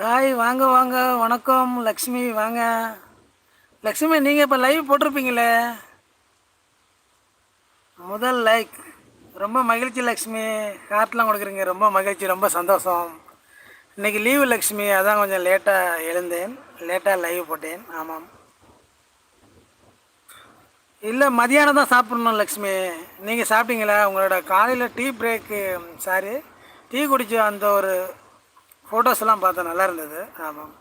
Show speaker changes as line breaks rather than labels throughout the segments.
Hi வாங்க வாங்க. வணக்கம். லக்ஷ்மி வாங்க. லக்ஷ்மி நீங்கள் இப்போ லைவ் போட்டிருப்பீங்களே? முதல் லைக் ரொம்ப மகிழ்ச்சி லக்ஷ்மி. கார்ட்லாம் கொடுக்குறீங்க. ரொம்ப மகிழ்ச்சி ரொம்ப சந்தோஷம். இன்றைக்கி லீவு லக்ஷ்மி. அதான் கொஞ்சம் லேட்டாக எழுந்தேன். லேட்டாக லைவ் போட்டேன். ஆமாம். இல்லை மதியானம் தான் சாப்பிட்ணும் லக்ஷ்மி. நீங்கள் சாப்பிட்டீங்களா? உங்களோட காலையில் டீ பிரேக்கு சாரி டீ குடிச்ச அந்த ஒரு ஃபோட்டோஸ்லாம் பார்த்தேன் நல்லா இருந்தது. ஆமாம்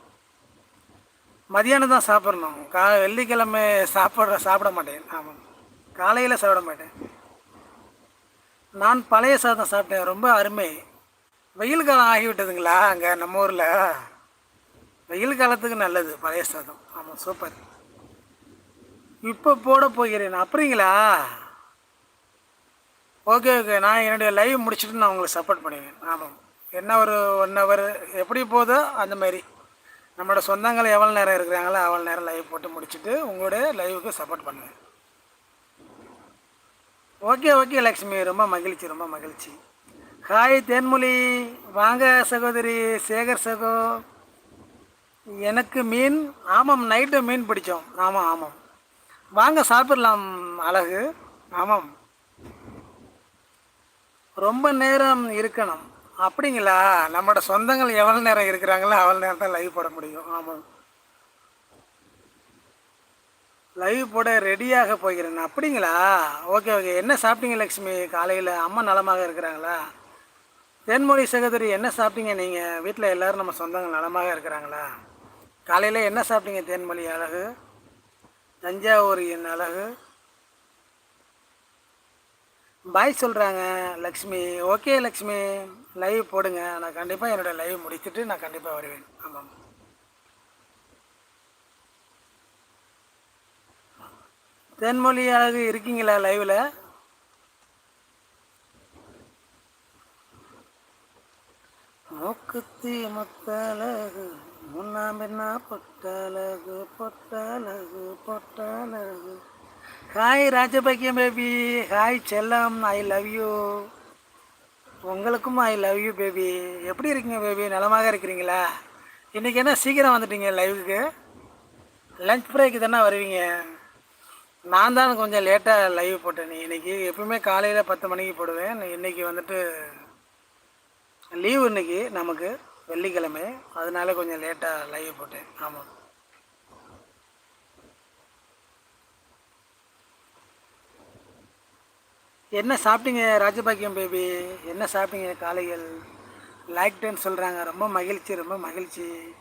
மதியானம் தான் சாப்பிட்ணும். கா வெள்ளிக்கிழமை சாப்பிட்ற சாப்பிட மாட்டேன். ஆமாம் காலையில் சாப்பிட மாட்டேன். நான் பழைய சாதம் சாப்பிட்டேன். ரொம்ப அருமை. வெயில் காலம் ஆகிவிட்டதுங்களா அங்கே நம்ம ஊரில்? வெயில் காலத்துக்கு நல்லது பழைய சாதம். ஆமாம் சூப்பர். இப்போ போட போகிறேன். அப்படிங்களா? Okay okay. நான் என்னுடைய லைவ் முடிச்சுட்டு நான் உங்களுக்கு சப்போர்ட் பண்ணுவேன். ஆமாம் என்ன ஒரு ஒன் ஹவர் எப்படி போதோ அந்த மாதிரி. நம்மளோட சொந்தங்கள் எவ்வளோ நேரம் இருக்கிறாங்களோ அவ்வளோ நேரம் லைவ் போட்டு முடிச்சுட்டு உங்களுடைய லைவுக்கு சப்போர்ட் பண்ணுவேன் ஓகே ஓகே லக்ஷ்மி. ரொம்ப மகிழ்ச்சி ரொம்ப மகிழ்ச்சி. ஹாய் தேன்மொழி. வாங்க சகோதரி. சேகர் சகோ. எனக்கு மீன் ஆமாம் நைட்டு மீன் பிடிச்சோம். ஆமாம் ஆமாம். வாங்க சாப்பிடலாம் அழகு. ஆமாம். ரொம்ப நேரம் இருக்கணும். அப்படிங்களா? நம்மளோட சொந்தங்கள் எவ்வளோ நேரம் இருக்கிறாங்களோ அவ்வளோ நேரம் தான் லைவ் போட முடியும். ஆமாம் லைவ் போட ரெடியாக போகிறேன். அப்படிங்களா? ஓகே ஓகே என்ன சாப்பிட்டீங்க லக்ஷ்மி காலையில் அம்மா நலமாக இருக்கிறாங்களா? தென்மொழி சகோதரி என்ன சாப்பிட்டீங்க நீங்கள் வீட்டில் எல்லோரும் நம்ம சொந்தங்கள் நலமாக இருக்கிறாங்களா? காலையில் என்ன சாப்பிட்டீங்க? தேன்மொழி அழகு தஞ்சாவூர் என் அழகு பாய் சொல்கிறாங்க லக்ஷ்மி. ஓகே லக்ஷ்மி. லைவ் போடுங்க. நான் கண்டிப்பாக என்னோடய லைவ் முடிச்சுட்டு நான் கண்டிப்பாக வருவேன். ஆமாம். தென்மொழி அழகு இருக்கீங்களா லைவில் மூக்குத்தி முத்தழகு முன்னாம் என்ன பொட்டழகு பொட்டழகு பொட்டழகு. ஹாய் ராஜபாக்கியம் பேபி ஹாய் செல்லம் ஐ லவ் யூ உங்களுக்கும் ஐ லவ் யூ பேபி எப்படி இருக்கீங்க பேபி நலமாக இருக்கிறீங்களா? இன்றைக்கி என்ன சீக்கிரம் வந்துட்டீங்க லைவுக்கு லஞ்ச் பிரேக்கு தானே வருவீங்க. நான் தான் கொஞ்சம் லேட்டாக லைவ் போட்டேன் இன்றைக்கி எப்பவுமே காலையில் பத்து மணிக்கு போடுவேன். இன்றைக்கி வந்துட்டு லீவு இன்றைக்கி நமக்கு வெள்ளிக்கிழமை. அதனால கொஞ்சம் லேட்டாக லைவ் போட்டேன். ஆமாம். என்ன சாப்பிட்டீங்க ராஜபாக்கியம் பேபி என்ன சாப்பிட்டீங்க காலைகள் லைக் சொல்கிறாங்க ரொம்ப மகிழ்ச்சி ரொம்ப மகிழ்ச்சி.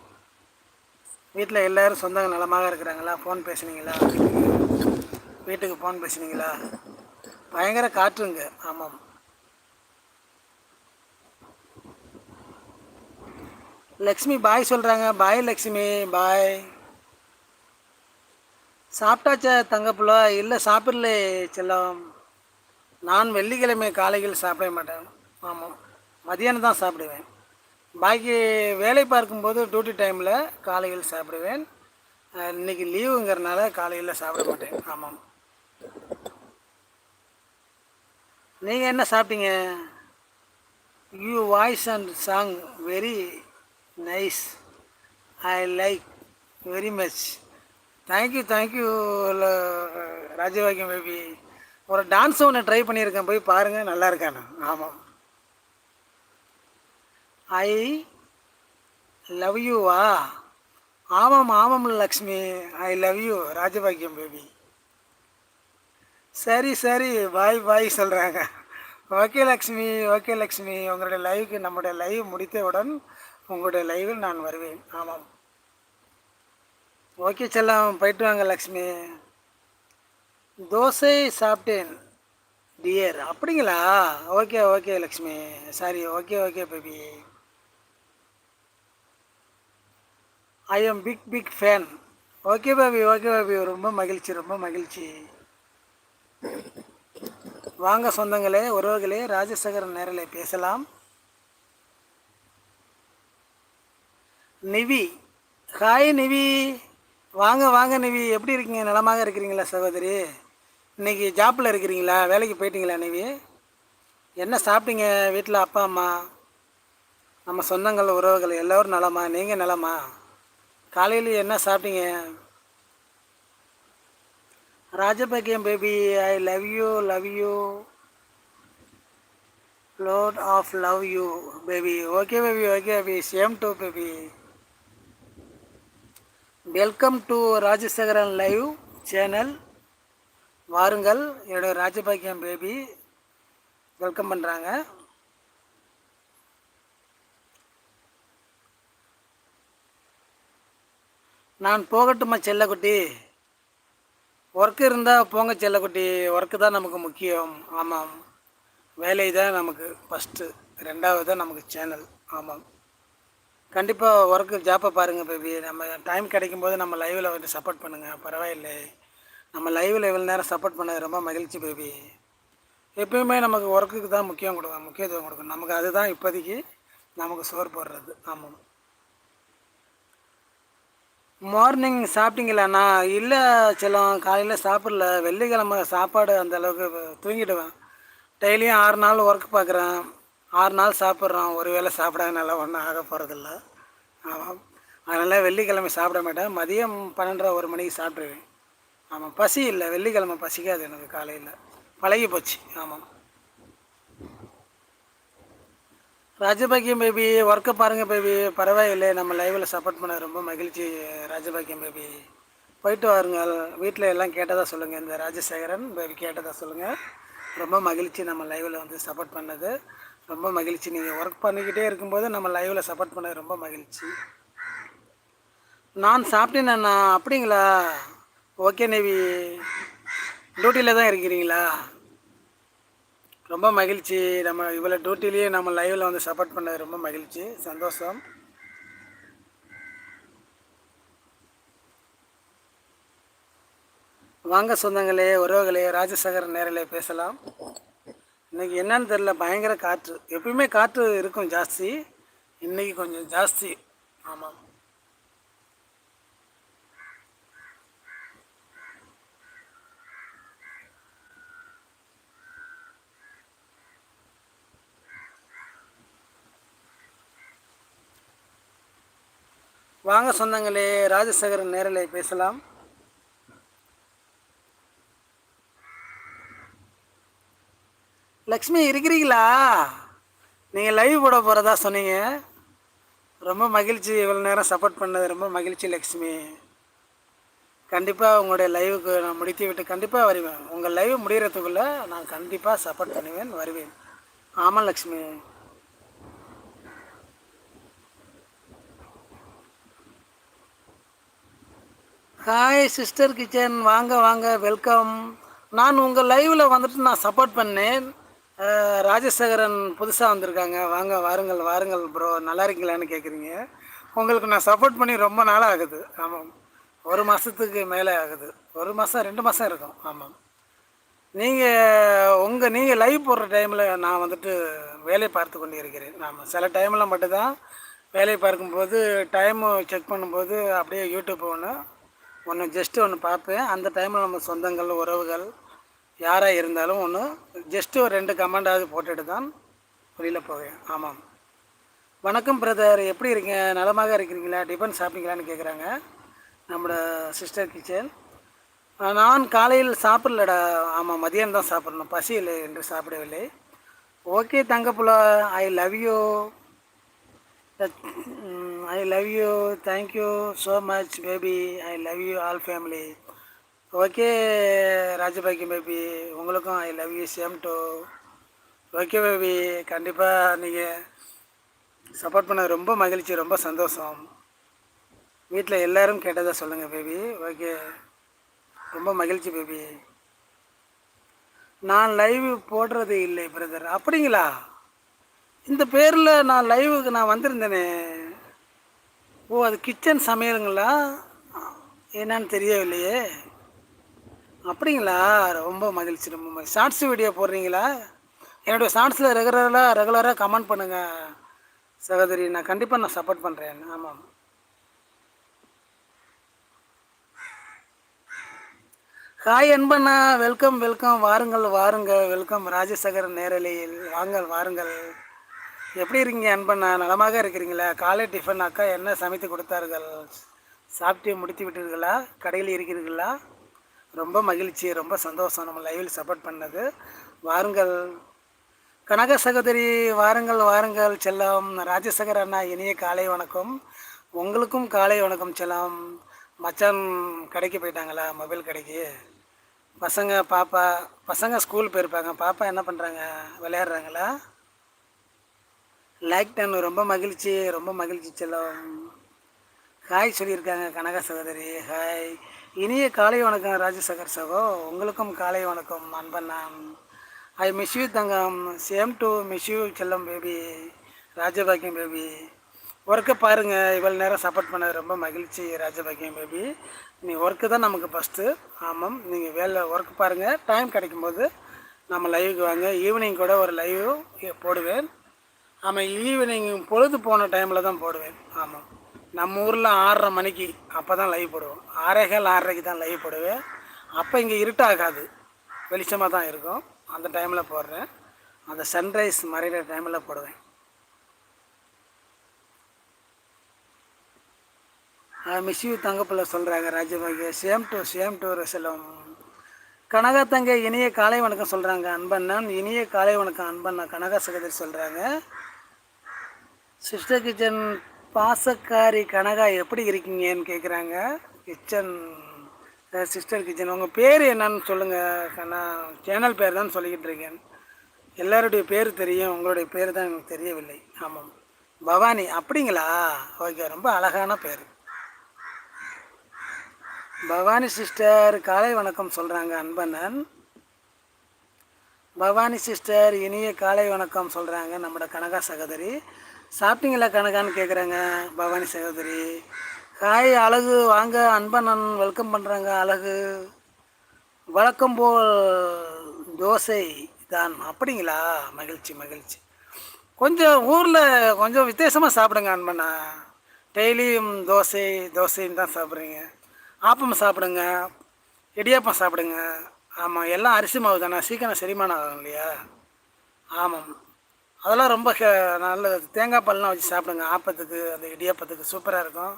வீட்டில் எல்லோரும் சொந்தங்கள் நலமாக இருக்கிறாங்களா? ஃபோன் பேசுனீங்களா? வீட்டுக்கு ஃபோன் பேசுனீங்களா? பயங்கர காற்றுங்க. ஆமாம். லக்ஷ்மி பாய் சொல்கிறாங்க பாய் லக்ஷ்மி பாய் சாப்பிட்டாச்சா தங்கப்புல? இல்லை சாப்பிடல செல்லம். நான் வெள்ளிக்கிழமை காலையில் சாப்பிட மாட்டேன். ஆமாம் மதியானம் தான் சாப்பிடுவேன். பாக்கி வேலை பார்க்கும்போது டியூட்டி டைமில் காலையில் சாப்பிடுவேன். இன்றைக்கி லீவுங்கிறனால காலையில் சாப்பிட மாட்டேன். ஆமாம் நீங்கள் என்ன சாப்பிட்டீங்க? You voice and song very nice I like very much thank you thank you Rajabhagyam baby ஒரு டான்ஸ் ஒன்று ட்ரை பண்ணியிருக்கேன். போய் பாருங்கள் நல்லா இருக்கானு ஆமாம் ஐ லவ் யூவா ஆமாம் ஆமாம் Lakshmi. I love you Rajabhagyam baby சரி சரி. பாய் பாய் சொல்கிறாங்க ஓகே லக்ஷ்மி ஓகே லக்ஷ்மி. உங்களுடைய லைவுக்கு நம்முடைய லைவ் முடித்தவுடன் உங்களுடைய லைவில் நான் வருவேன். ஆமாம். ஓகே செல்லம் போயிட்டு வாங்க லக்ஷ்மி. தோசை சாப்பிட்டேன். டியர் அப்படிங்களா? Okay okay Lakshmi. Sorry okay okay baby I am big big fan okay baby okay baby ரொம்ப மகிழ்ச்சி ரொம்ப மகிழ்ச்சி. வாங்க சொந்தங்களே உறவுகளே ராஜசேகரன் நேரில் பேசலாம். நிவி. ஹாய் நிவி. வாங்க வாங்க நிவி. எப்படி இருக்கீங்க? நலமாக இருக்கிறீங்களா சகோதரி? இன்றைக்கி ஜாப்பில் இருக்கிறீங்களா? வேலைக்கு போயிட்டீங்களா நிவி என்ன சாப்பிட்டீங்க வீட்டில் அப்பா அம்மா? நம்ம சொந்தங்கள் உறவுகள் எல்லோரும் நலமா? நீங்கள் நலமா? காலையில் என்ன சாப்பிட்டீங்க? Rajabhagyam baby I love you love you lot of love you baby okay baby okay baby same to baby welcome to Rajasekaran live channel வாருங்கள். என்னுடைய ராஜபாக்கியம் பேபி வெல்கம் பண்ணுறாங்க நான் போகட்டுமா செல்லக்குட்டி? ஒர்க்கு இருந்தால் போங்க செல்லக்குட்டி. ஒர்க்கு தான் நமக்கு முக்கியம். ஆமாம். வேலை தான் நமக்கு ஃபஸ்ட்டு ரெண்டாவது தான் நமக்கு சேனல் ஆமாம். கண்டிப்பாக ஒர்க்கு ஜாப்பை பாருங்கள் பேபி. நம்ம டைம் கிடைக்கும் போது நம்ம லைவில் வந்து சப்போர்ட் பண்ணுங்கள் பரவாயில்லை. நம்ம லைவில் இவ்வளோ நேரம் சப்போர்ட் பண்ணது ரொம்ப மகிழ்ச்சி பேபி எப்பயுமே நமக்கு ஒர்க்குக்கு தான் முக்கியம் கொடுக்கணும் முக்கியத்துவம் கொடுக்கணும். நமக்கு அதுதான் இப்போதைக்கு நமக்கு சோறு போடுறது. ஆமாம் மார்னிங் சாப்பிட்டீங்களாண்ணா இல்லை செல்லம் காலையில் சாப்பிடல வெள்ளிக்கிழமை சாப்பாடு அந்த அளவுக்கு தூங்கிடுவேன். டெய்லியும் ஆறு நாள் ஒர்க் பார்க்குறேன் ஆறு நாள் சாப்பிட்றோம். ஒரு வேளை சாப்பிடாதனால ஒன்றும் ஆக போகிறதில்ல ஆமாம் அதனால் வெள்ளிக்கிழமை சாப்பிட மாட்டேன். மதியம் பன்னெண்டரை ஒரு மணிக்கு சாப்பிட்ருவேன் ஆமாம் பசி இல்லை. வெள்ளிக்கிழமை பசிக்காது எனக்கு காலையில். பழகி போச்சு ஆமாம் ராஜபாக்கியம் பேபி ஒர்க்கை பாருங்கள் பேபி பரவாயில்லை. நம்ம லைவில் சப்போர்ட் பண்ண ரொம்ப மகிழ்ச்சி ராஜபாக்கியம் பேபி போயிட்டு வாருங்கள் வீட்டில் எல்லாம் கேட்டதாக சொல்லுங்கள் இந்த ராஜசேகரன் பேபி கேட்டதாக சொல்லுங்கள் ரொம்ப மகிழ்ச்சி நம்ம லைவில் வந்து சப்போர்ட் பண்ணது. ரொம்ப மகிழ்ச்சி. நீங்கள் ஒர்க் பண்ணிக்கிட்டே இருக்கும்போது நம்ம லைவில் சப்போர்ட் பண்ணது ரொம்ப மகிழ்ச்சி. நான் சாப்பிட்டேண்ணா அப்படிங்களா? ஓகே நேவி டியூட்டியில் தான் இருக்கிறீங்களா? ரொம்ப மகிழ்ச்சி. நம்ம இவ்வளோ டியூட்டிலேயே நம்ம லைவில் வந்து சப்போர்ட் பண்ணது ரொம்ப மகிழ்ச்சி. சந்தோஷம். வாங்க சொந்தங்களே உறவுகளே ராஜசேகர் நேரில் பேசலாம். இன்றைக்கி என்னன்னு தெரில பயங்கர காற்று. எப்பயுமே காற்று இருக்கும் ஜாஸ்தி. இன்றைக்கி கொஞ்சம் ஜாஸ்தி. ஆமாம். வாங்க சொந்தங்களே ராஜசேகரன் நேரலை பேசலாம். லக்ஷ்மி இருக்கிறீங்களா? நீங்கள் லைவ் போட போகிறதா சொன்னீங்க. ரொம்ப மகிழ்ச்சி இவ்வளோ நேரம் சப்போர்ட் பண்ணது. ரொம்ப மகிழ்ச்சி லக்ஷ்மி. கண்டிப்பாக உங்களுடைய லைவுக்கு நான் முடித்து விட்டு கண்டிப்பாக வருவேன். உங்கள் லைவ் முடிகிறதுக்குள்ளே நான் கண்டிப்பாக சப்போர்ட் பண்ணுவேன் வருவேன். ஆமாம் லக்ஷ்மி. ஹாய் சிஸ்டர் கிச்சன் வாங்க வாங்க. வெல்கம் நான் உங்கள் லைவில் வந்துட்டு நான் சப்போர்ட் பண்ணேன். ராஜசேகரன் புதுசாக வந்திருக்காங்க. வாங்க வாருங்கள் வாருங்கள் ப்ரோ நல்லா இருக்கீங்களான்னு கேட்குறீங்க உங்களுக்கு நான் சப்போர்ட் பண்ணி ரொம்ப நாளாக ஆகுது. ஆமாம் ஒரு மாதத்துக்கு மேலே ஆகுது. ஒரு மாதம் ரெண்டு மாதம் இருக்கும். ஆமாம் நீங்கள் உங்கள் நீங்கள் லைவ் போடுற டைமில் நான் வந்துட்டு வேலை பார்த்து கொண்டு இருக்கிறேன் ஆமாம் சில டைமில் மட்டும்தான் வேலை பார்க்கும்போது டைமு செக் பண்ணும்போது அப்படியே யூடியூப் ஒன்று ஒன்று ஜஸ்ட்டு ஒன்று பார்ப்பேன் அந்த டைமில் நம்ம சொந்தங்கள் உறவுகள் யாராக இருந்தாலும் ஒன்று ஜஸ்ட்டு ஒரு ரெண்டு கமெண்டாவது போட்டுட்டு தான் வெளியில் போவேன். ஆமாம். வணக்கம் பிரதர் எப்படி இருக்கீங்க? நலமாக இருக்கிறீங்களா? டிஃபன் சாப்பிட்டீங்களான்னு கேட்குறாங்க நம்மளோட சிஸ்டர் கிச்சன் நான் காலையில் சாப்பிடலடா. ஆமாம் மதியம் தான் சாப்பிட்ணும். பசி இல்லை என்று சாப்பிடவில்லை. Okay தங்கப்புலா I love you I love you thank you so much baby I love you all family okay Rajabhagyam baby உங்களுக்கும் I love you same to okay baby கண்டிப்பாக நீங்கள் சப்போர்ட் பண்ண ரொம்ப மகிழ்ச்சி ரொம்ப சந்தோஷம். வீட்டில் எல்லோரும் கேட்டதாக சொல்லுங்கள் பேபி ஓகே ரொம்ப மகிழ்ச்சி பேபி நான் லைவ் போடுறது இல்லை பிரதர் அப்படிங்களா? இந்த பேரில் நான் லைவுக்கு நான் வந்திருந்தேனே. ஓ அது கிச்சன் சமையலுங்களா? என்னன்னு தெரியவில்லையே. அப்படிங்களா? ரொம்ப மகிழ்ச்சி ரொம்ப மகிழ்ச்சி. ஷார்ட்ஸ் வீடியோ போடுறீங்களா? என்னுடைய ஷார்ட்ஸில் ரெகுலராக ரெகுலராக கமெண்ட் பண்ணுங்கள் சகோதரி. நான் கண்டிப்பாக நான் சப்போர்ட் பண்ணுறேன் ஆமாம் ஹாய் அன்பண்ணா. வெல்கம் வெல்கம் வாருங்கள் வாருங்கள். வெல்கம் ராஜசேகர் நேரலையில். வாங்கள் வாருங்கள். எப்படி இருக்கீங்க அன்பண்ணா நலமாக இருக்கிறீங்களா? காலை டிஃபன் அக்கா என்ன சமைத்து கொடுத்தார்கள்? சாப்பிட்டு முடித்து விட்டீர்களா? கடையில் இருக்கிறீர்களா? ரொம்ப மகிழ்ச்சி ரொம்ப சந்தோஷம். நம்ம லைவில் சப்போர்ட் பண்ணது. வாருங்கள். கனக சகோதரி வாருங்கள் வாருங்கள். செல்லம். ராஜசேகர் அண்ணா இனிய காலை வணக்கம். உங்களுக்கும் காலை வணக்கம் செல்லம். மச்சான் கடைக்கு போயிட்டாங்களா? மொபைல் கடைக்கு. பசங்க பாப்பா பசங்க ஸ்கூல் போயிருப்பாங்க. பாப்பா என்ன பண்ணுறாங்க விளையாடுறாங்களா? லைக் டன் ரொம்ப மகிழ்ச்சி. ரொம்ப மகிழ்ச்சி செல்லம். ஹாய் சொல்லியிருக்காங்க கனக சகோதரி. ஹாய் இனிய காலை வணக்கம் ராஜசேகர் சகோ. உங்களுக்கும் காலை வணக்கம் அன்பண்ணா ஐ மிஸ் யூ தங்கம். சேம் டு மிஸ் யூ செல்லம் பேபி ராஜபாக்கியம் பேபி ஒர்க்கை பாருங்கள் இவ்வளோ நேரம் சப்போர்ட் பண்ணது ரொம்ப மகிழ்ச்சி ராஜபாக்கியம் பேபி நீ ஒர்க்கு தான் நமக்கு ஃபஸ்ட்டு ஆமாம். நீங்கள் வேலை ஒர்க் பாருங்கள் டைம் கிடைக்கும்போது நம்ம லைவுக்கு வாங்க. ஈவினிங் கூட ஒரு லைவ் போடுவேன். ஆமாம் ஈவினிங் பொழுது போன டைமில் தான் போடுவேன். ஆமாம் நம்ம ஊரில் ஆறரை மணிக்கு அப்போ தான் லைவ் போடுவோம். ஆறேகால் ஆறரைக்கு தான் லைவ் போடுவேன். அப்போ இங்கே இருட்டாகாது. வெளிச்சமாக தான் இருக்கும். அந்த டைமில் போடுறேன். அந்த சன்ரைஸ் மறைகிற டைமில் போடுவேன். மிஸ் யூ தங்கப்பிள்ளை சொல்கிறாங்க Rajabhagya same to same to Selvam Kanaka தங்க இனிய காலை வணக்கம் சொல்கிறாங்க அன்பண்ணன் இனிய காலை வணக்கம் அன்பண்ணா. கனகா சகோதரி சொல்கிறாங்க சிஸ்டர் கிச்சன் பாசக்காரி கனகா எப்படி இருக்கீங்கன்னு கேட்குறாங்க கிச்சன் சிஸ்டர் கிச்சன். உங்கள் பேர் என்னன்னு சொல்லுங்கள் நான் சேனல் பேர் தான் சொல்லிக்கிட்டு இருக்கேன். எல்லாருடைய பேர் தெரியும் உங்களுடைய பேர் தான் எனக்கு தெரியவில்லை. ஆமாம். பவானி அப்படிங்களா? ஓகே ரொம்ப அழகான பேர். பவானி சிஸ்டர் காலை வணக்கம் சொல்கிறாங்க அன்பண்ணன். பவானி சிஸ்டர் இனிய காலை வணக்கம் சொல்கிறாங்க நம்மளோட கனகா சகோதரி. சாப்பிட்டீங்களா கணக்கான்னு கேட்குறாங்க பவானி சகோதரி. ஹாய் அழகு வாங்க அன்பண்ணன் வெல்கம் பண்ணுறாங்க அழகு. வழக்கம் போல் தோசை தான். அப்படிங்களா? மகிழ்ச்சி மகிழ்ச்சி. கொஞ்சம் ஊரில் கொஞ்சம் வித்தியாசமாக சாப்பிடுங்க அன்பண்ணா. டெய்லியும் தோசை தோசைன்னு தான் சாப்பிட்றீங்க. ஆப்பம் சாப்பிடுங்க இடியாப்பம் சாப்பிடுங்க. ஆமாம் எல்லாம் அரிசி மாவு தானே. சீக்கிரம் செரிமானம் ஆகும் இல்லையா? ஆமாம். அதெல்லாம் ரொம்ப நல்ல தேங்காய் பால்லாம் வச்சு சாப்பிடுங்க. ஆப்பத்துக்கு அந்த இடியாப்பத்துக்கு சூப்பராக இருக்கும்.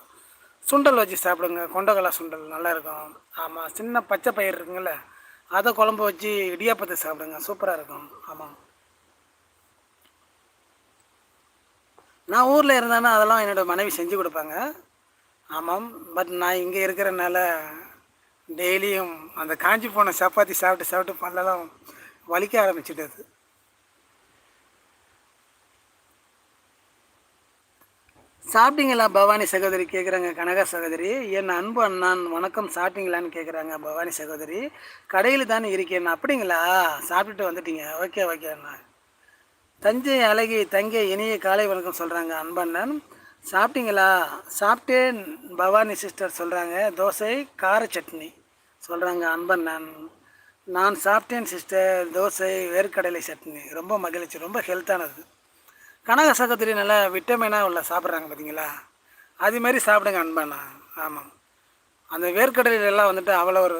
சுண்டல் வச்சு சாப்பிடுங்க. கொண்டகலா சுண்டல் நல்லாயிருக்கும் ஆமாம் சின்ன பச்சை பயிர் இருக்குங்கள அதை குழம்பு வச்சு இடியாப்பத்தை சாப்பிடுங்க. சூப்பராக இருக்கும். ஆமாம் நான் ஊரில் இருந்தேன்னா அதெல்லாம் என்னோடய மனைவி செஞ்சு கொடுப்பாங்க. ஆமாம் பட் நான் இங்கே இருக்கிறனால டெய்லியும் அந்த காஞ்சி போன சப்பாத்தி சாப்பிட்டு சாப்பிட்டு பல்லெல்லாம் வலிக்க ஆரம்பிச்சிட்டது. சாப்பிட்டீங்களா பவானி சகோதரி? கேட்குறாங்க கனகா சகோதரி. என் அன்பு அண்ணான் வணக்கம். சாப்பிட்டீங்களான்னு கேட்குறாங்க பவானி சகோதரி. கடையில் தானே இருக்கேன். அப்படிங்களா? சாப்பிட்டுட்டு வந்துட்டீங்க. ஓகே ஓகே அண்ணா. தஞ்சை அழகி தங்கை இனிய காலை வணக்கம் சொல்கிறாங்க அன்பண்ணன் சாப்பிட்டீங்களா? சாப்பிட்டேன் பவானி சிஸ்டர் சொல்கிறாங்க தோசை கார சட்னி சொல்கிறாங்க அன்பண்ணன் நான் சாப்பிட்டேன் சிஸ்டர். தோசை வேர்க்கடலை சட்னி. ரொம்ப மகிழ்ச்சி. ரொம்ப ஹெல்த்தானது கனக நல்லா விட்டமினாக உள்ள சாப்பிட்றாங்க பார்த்தீங்களா அதுமாரி சாப்பிடுங்க அன்பாண்ணா ஆமாம். அந்த வேர்க்கடலையெல்லாம் வந்துட்டு அவ்வளோ ஒரு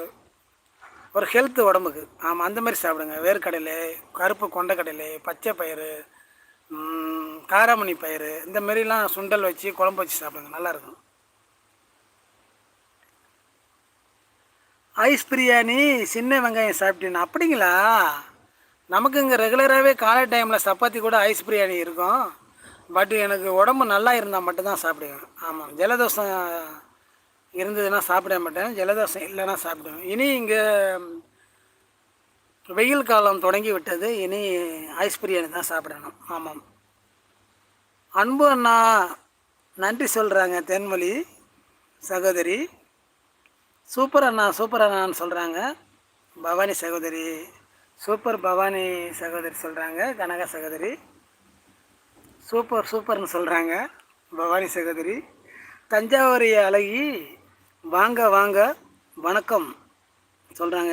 ஒரு ஹெல்த்து உடம்புக்கு. ஆமாம் அந்த மாதிரி சாப்பிடுங்க. வேர்க்கடலை கருப்பு கொண்டக்கடலை பச்சை பயிறு காராமணி பயிறு இந்த மாரிலாம் சுண்டல் வச்சு குழம்பு வச்சு சாப்பிடுங்க. நல்லாயிருக்கும் ஐஸ் பிரியாணி சின்ன வெங்காயம் சாப்பிட்டீங்கன்னா அப்படிங்களா நமக்கு இங்கே ரெகுலராகவே காலை டைமில் சப்பாத்தி கூட ஐஸ் பிரியாணி இருக்கும். பட் எனக்கு உடம்பு நல்லா இருந்தால் மட்டும்தான் சாப்பிடுவேன். ஆமாம் ஜலதோஷம் இருந்ததுன்னா சாப்பிட மாட்டேன். ஜலதோஷம் இல்லைன்னா சாப்பிடுவேன். இனி இங்கே வெயில் காலம் தொடங்கி விட்டது. இனி ஐஸ் பிரியாணி தான் சாப்பிடணும். ஆமாம் அன்பு அண்ணா நன்றி சொல்கிறாங்க தென்மொழி சகோதரி. சூப்பர் அண்ணா சூப்பர் அண்ணான்னு சொல்கிறாங்க பவானி சகோதரி. சூப்பர் பவானி சகோதரி சொல்கிறாங்க கனகா சகோதரி. சூப்பர் சூப்பர்னு சொல்கிறாங்க பவானி சகோதரி. தஞ்சாவூர் அழகி வாங்க வாங்க வணக்கம் சொல்கிறாங்க